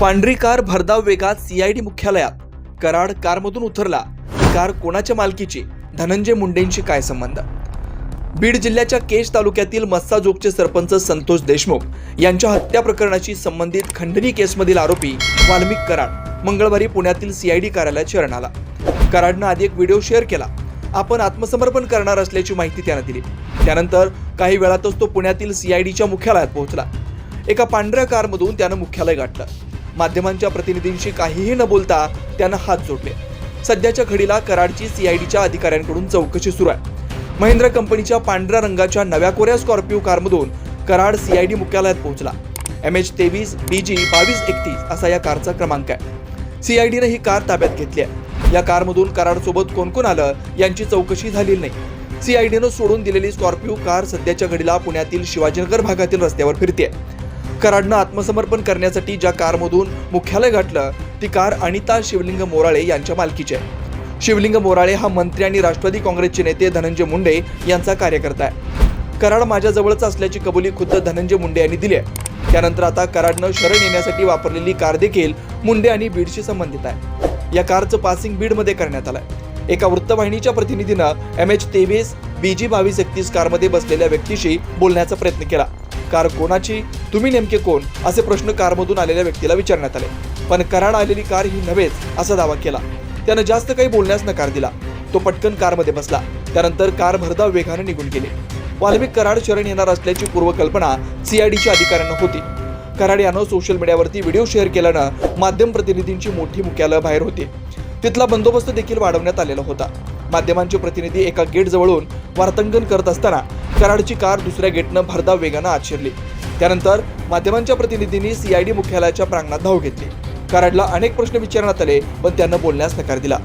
पांढरी कार भरधाव वेगात सीआयडी मुख्यालयात. कराड कारमधून उतरला. कार कोणाच्या मालकीची? धनंजय मुंडेंशी काय संबंध? बीड जिल्ह्याच्या केश तालुक्यातील मस्साजोगचे सरपंच संतोष देशमुख यांच्या हत्या प्रकरणाशी संबंधित खंडणी केसमधील आरोपी वाल्मिक कराड मंगळवारी पुण्यातील सीआयडी कार्यालयात शरण आला. कराडनं आधी एक व्हिडिओ शेअर केला. आपण आत्मसमर्पण करणार असल्याची माहिती त्यानं दिली. त्यानंतर काही वेळातच तो पुण्यातील सीआयडीच्या मुख्यालयात पोहोचला. एका पांढऱ्या कारमधून त्यानं मुख्यालय गाठलं. माध्यमांच्या प्रतिनिधींशी काहीही न बोलता त्यानं हात जोडले. सध्याच्या घडीला कराडची सीआयडीच्या अधिकाऱ्यांकडून चौकशी सुरू आहे. महिंद्रा कंपनीच्या पांढऱ्या रंगाच्या नव्या कोऱ्या स्कॉर्पिओ कारमधून कराड सीआयडी मुख्यालयात पोहोचला. एम एच तेवीस बी जी बावीस एकतीस असा या कारचा क्रमांक आहे. सीआयडीने ही कार ताब्यात घेतली आहे. या कारमधून कराडसोबत कोण कोण आलं यांची चौकशी झालेली नाही. सीआयडीनं सोडून दिलेली स्कॉर्पिओ कार सध्याच्या घडीला पुण्यातील शिवाजीनगर भागातील रस्त्यावर फिरते कराडनं आत्मसमर्पण करण्यासाठी ज्या कारमधून मुख्यालय गाठलं ती कार अनिता शिवलिंग मोराळे यांच्या मालकीची आहे. शिवलिंग मोराळे हा मंत्री आणि राष्ट्रवादी काँग्रेसचे नेते धनंजय मुंडे यांचा कार्यकर्ता आहे. कराड माझ्या जवळच असल्याची कबुली खुद्द धनंजय मुंडे यांनी दिली आहे. त्यानंतर आता कराडनं शरण येण्यासाठी वापरलेली कार देखील मुंडे आणि बीडशी संबंधित आहे. या कारचं पासिंग बीडमध्ये करण्यात आलंय. एका वृत्तवाहिनीच्या प्रतिनिधीनं एम एच तेवीस बी जी बावीस एकतीस कारमध्ये बसलेल्या व्यक्तीशी बोलण्याचा प्रयत्न केला. कार कोणाची तुम्ही नेमके कोण? असे प्रश्न कारमधून आलेल्या व्यक्तीला विचारण्यात आले. पण कराड आलेली कार ही नव्हेच असा दावा केला. त्यानं जास्त काही बोलण्यास नकार दिला. तो पटकन कारमध्ये बसला. त्यानंतर कार भरधाव वेगाने निघून गेली. वाल्मिक कराड शरण येणार असल्याची पूर्वकल्पना सीआयडीच्या अधिकाऱ्यांना होती. कराड यानं सोशल मीडियावरती व्हिडिओ शेअर केल्यानं माध्यम प्रतिनिधींची मोठी मुख्यालय बाहेर होती. तिथला बंदोबस्त देखील वाढवण्यात आलेला होता. माध्यमांचे प्रतिनिधी एका गेट जवळून वार्तांकन करत असताना कराडची कार दुसऱ्या गेटनं भरधाव वेगानं आत शिरली त्यानंतर माध्यमांच्या प्रतिनिधींनी सीआयडी मुख्यालयाच्या प्रांगणात धाव घेतली. कराडला अनेक प्रश्न विचारण्यात आले पण त्यांना बोलण्यास नकार दिला.